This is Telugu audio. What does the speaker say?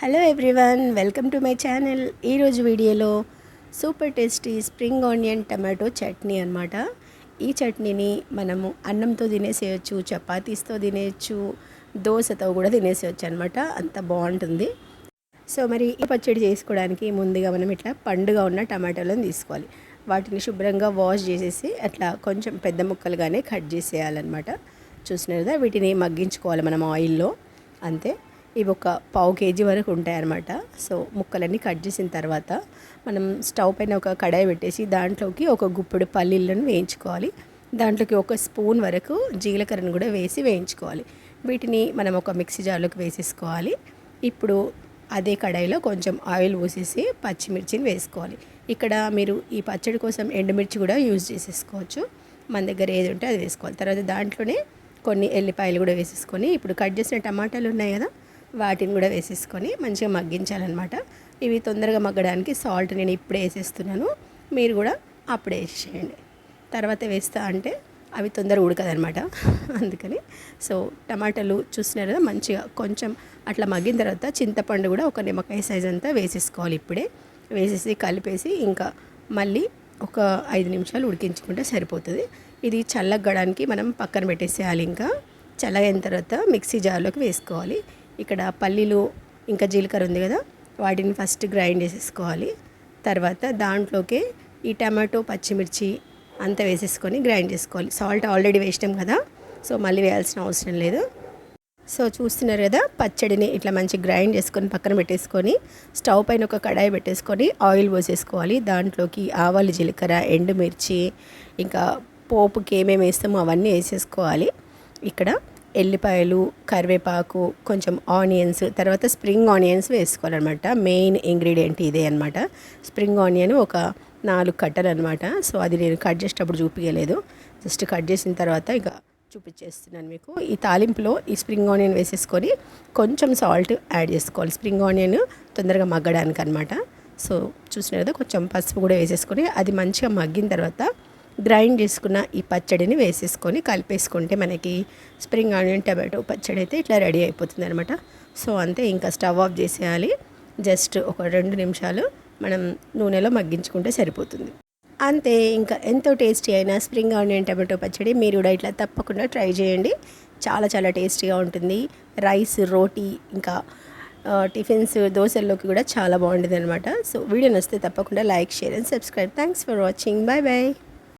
Hello everyone welcome to my channel ఈరోజు వీడియోలో super tasty spring onion tomato chutney అనమాట ఈ చట్నీని మనము అన్నంతో తినేసేయచ్చు చపాతీస్తో తినేయచ్చు దోశతో కూడా తినేసేయచ్చు అనమాట అంత బాగుంటుంది. సో మరి ఈ పచ్చడి చేసుకోవడానికి ముందుగా మనం ఇట్లా పండుగ ఉన్న టమాటాలను తీసుకోవాలి. వాటిని శుభ్రంగా వాష్ చేసేసి అట్లా కొంచెం పెద్ద ముక్కలుగానే కట్ చేసేయాలన్నమాట. చూసినారు కదా వీటిని మగ్గించుకోవాలి మనం ఆయిల్లో. అంతే. ఇవి ఒక పావు కేజీ వరకు ఉంటాయన్నమాట. సో ముక్కలన్నీ కట్ చేసిన తర్వాత మనం స్టవ్ పైన ఒక కడాయి పెట్టేసి దాంట్లోకి ఒక గుప్పెడు పల్లీలను వేయించుకోవాలి. దాంట్లోకి ఒక స్పూన్ వరకు జీలకర్రను కూడా వేసి వేయించుకోవాలి. వీటిని మనం ఒక మిక్సీ జార్లోకి వేసేసుకోవాలి. ఇప్పుడు అదే కడాయిలో కొంచెం ఆయిల్ పోసేసి పచ్చిమిర్చిని వేసుకోవాలి. ఇక్కడ మీరు ఈ పచ్చడి కోసం ఎండుమిర్చి కూడా యూజ్ చేసేసుకోవచ్చు. మన దగ్గర ఏది ఉంటే అది వేసుకోవాలి. తర్వాత దాంట్లోనే కొన్ని ఎల్లిపాయలు కూడా వేసేసుకొని ఇప్పుడు కట్ చేసిన టమాటాలు ఉన్నాయి కదా వాటిని కూడా వేసేసుకొని మంచిగా మగ్గించాలన్నమాట. ఇవి తొందరగా మగ్గడానికి సాల్ట్ నేను ఇప్పుడే వేసేస్తున్నాను. మీరు కూడా అప్పుడే వేసేయండి తర్వాత వేస్తా అంటే అవి తొందరగా ఉడకదనమాట అందుకని సో టమాటాలు చూసినారు కదా మంచిగా కొంచెం అట్లా మగ్గిన తర్వాత చింతపండు కూడా ఒక నిమ్మకాయ సైజ్ అంతా వేసేసుకోవాలి ఇప్పుడే. వేసేసి కలిపేసి ఇంకా మళ్ళీ ఒక ఐదు నిమిషాలు ఉడికించుకుంటే సరిపోతుంది. ఇది చల్లగడానికి మనం పక్కన పెట్టేసేయాలి ఇంకా. చల్లగైన తర్వాత మిక్సీ జార్లోకి వేసుకోవాలి. ఇక్కడ పల్లీలు ఇంకా జీలకర్ర ఉంది కదా వాటిని ఫస్ట్ గ్రైండ్ చేసేసుకోవాలి. తర్వాత దాంట్లోకి ఈ టమాటో పచ్చిమిర్చి అంతా వేసేసుకొని గ్రైండ్ చేసుకోవాలి. సాల్ట్ ఆల్రెడీ వేసినాం కదా సో మళ్ళీ వేయాల్సిన అవసరం లేదు. సో చూస్తున్నారు కదా పచ్చడిని ఇట్లా మంచి గ్రైండ్ చేసుకొని పక్కన పెట్టేసుకొని స్టవ్ పైన ఒక కడాయి పెట్టేసుకొని ఆయిల్ పోసేసుకోవాలి. దాంట్లోకి ఆవాలు జీలకర్ర ఎండుమిర్చి ఇంకా పోపుకి ఏమేమి వేస్తామో అవన్నీ వేసేసుకోవాలి. ఇక్కడ ఎల్లిపాయలు కరివేపాకు కొంచెం ఆనియన్స్ తర్వాత స్ప్రింగ్ ఆనియన్స్ వేసుకోవాలన్నమాట. మెయిన్ ఇంగ్రీడియంట్ ఇదే అనమాట స్ప్రింగ్ ఆనియన్ ఒక నాలుగు కట్టలు అనమాట సో అది నేను కట్ చేసేటప్పుడు చూపించలేదు జస్ట్ కట్ చేసిన తర్వాత ఇక చూపించేస్తున్నాను మీకు. ఈ తాలింపులో ఈ స్ప్రింగ్ ఆనియన్ వేసేసుకొని కొంచెం సాల్ట్ యాడ్ చేసుకోవాలి. స్ప్రింగ్ ఆనియన్ తొందరగా మగ్గడానికి అనమాట సో చూసిన కదా కొంచెం పసుపు కూడా వేసేసుకొని అది మంచిగా మగ్గిన తర్వాత గ్రైండ్ చేసుకున్న ఈ పచ్చడిని వేసేసుకొని కలిపేసుకుంటే మనకి స్ప్రింగ్ ఆనియన్ టమాటో పచ్చడి అయితే ఇట్లా రెడీ అయిపోతుంది అనమాట సో అంతే ఇంకా స్టవ్ ఆఫ్ చేసేయాలి. జస్ట్ ఒక రెండు నిమిషాలు మనం నూనెలో మగ్గించుకుంటే సరిపోతుంది. అంతే ఇంకా ఎంతో టేస్టీ అయిన స్ప్రింగ్ ఆనియన్ టమాటో పచ్చడి మీరు కూడా ఇట్లా తప్పకుండా ట్రై చేయండి. చాలా చాలా టేస్టీగా ఉంటుంది. రైస్ రోటీ ఇంకా టిఫిన్స్ దోశల్లోకి కూడా చాలా బాగుంటుంది అనమాట సో వీడియో నచ్చితే తప్పకుండా like share and subscribe. Thanks for watching. Bye bye